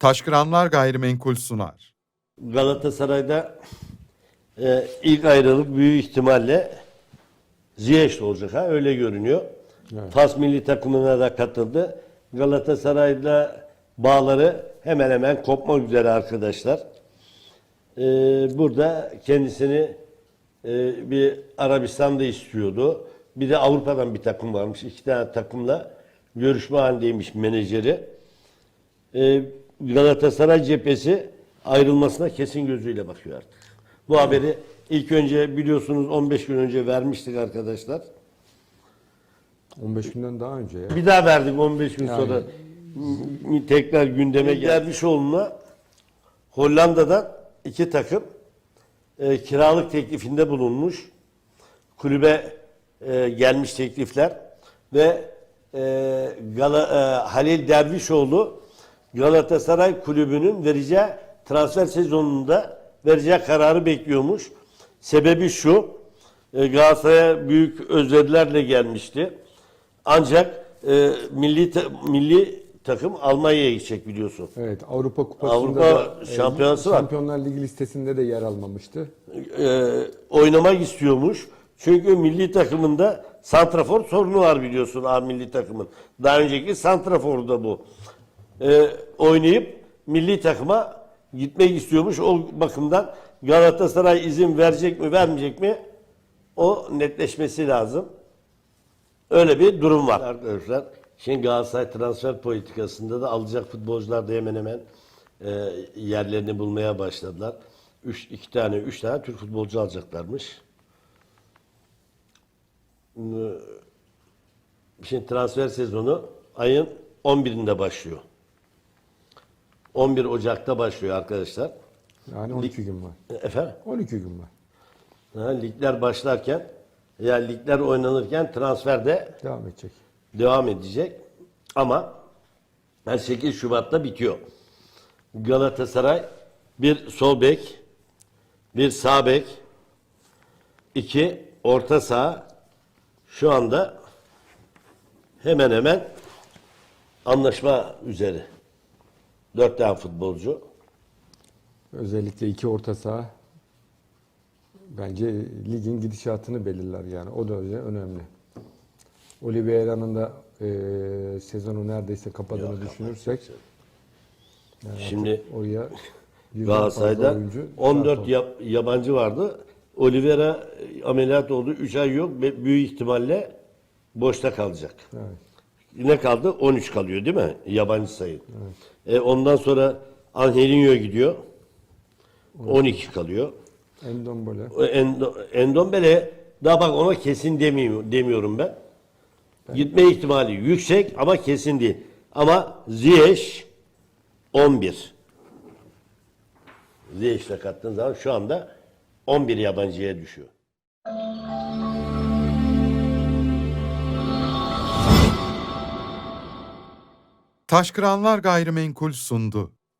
Taşkıranlar Gayrimenkul sunar. Galatasaray'da e, ilk ayrılık büyük ihtimalle Ziyech olacak ha öyle görünüyor. Fas milli takımına da katıldı. Galatasaray'la bağları hemen hemen kopmak üzere arkadaşlar. E, burada kendisini e, bir Arabistan'da istiyordu. Bir de Avrupa'dan bir takım varmış. İki tane takımla görüşme halindeymiş menajeri. E, Galatasaray cephesi ayrılmasına kesin gözüyle bakıyor artık. Bu haberi ilk önce biliyorsunuz 15 gün önce vermiştik arkadaşlar. 15 günden daha önce ya. Bir daha verdik 15 gün Yani. sonra tekrar gündeme geldi. Dervişoğlu'na Hollanda'dan iki takım e, kiralık teklifinde bulunmuş. Kulübe e, gelmiş teklifler ve e, Gala, e, Halil Dervişoğlu Galatasaray kulübünün vereceği transfer sezonunda vereceği kararı bekliyormuş. Sebebi şu. E, Galatasaray'a büyük özverilerle gelmişti. Ancak e, milli ta- milli takım Almanya'ya gidecek biliyorsun. Evet Avrupa Kupası'nda Avrupa da, e, Şampiyonası var. Şampiyonlar Ligi listesinde de yer almamıştı. e, oynamak istiyormuş. Çünkü milli takımında santrafor sorunu var biliyorsun A milli takımın. Daha önceki santraforu da bu. E, oynayıp milli takıma gitmek istiyormuş. O bakımdan Galatasaray izin verecek mi vermeyecek mi o netleşmesi lazım. Öyle bir durum var arkadaşlar. Şimdi Galatasaray transfer politikasında da alacak futbolcular da hemen hemen e, yerlerini bulmaya başladılar. Üç, iki tane, üç tane Türk futbolcu alacaklarmış. Şimdi transfer sezonu ayın 11'inde başlıyor. 11 Ocak'ta başlıyor arkadaşlar. Yani 12 gün var. Efendim? 12 gün var. Ha, ligler başlarken, yani ligler oynanırken transfer de Devam edecek. devam edecek. Ama her 8 Şubat'ta bitiyor. Galatasaray bir sol bek, bir sağ bek, iki orta saha şu anda hemen hemen anlaşma üzere. Dört tane futbolcu. Özellikle iki orta saha bence ligin gidişatını belirler yani. O da öyle önemli. Oliveira'nın da e, sezonu neredeyse kapadığını düşünürsek Şimdi oraya Galatasaray'da oyuncu 14 şart yap- yabancı vardı. Oliveira ameliyat oldu. 3 ay yok. ve Büyük ihtimalle boşta kalacak. Evet. Ne kaldı? 13 kalıyor değil mi? Yabancı sayı. E, ondan sonra Angelinho gidiyor. 12 kalıyor. Endombele. O Endo, Endombele daha bak ona kesin demiyor, demiyorum ben. Gitme ihtimali yüksek ama kesin değil. Ama Ziyech 11. Ziyech'le kattığın zaman şu anda 11 yabancıya düşüyor. Taşkıranlar Gayrimenkul sundu.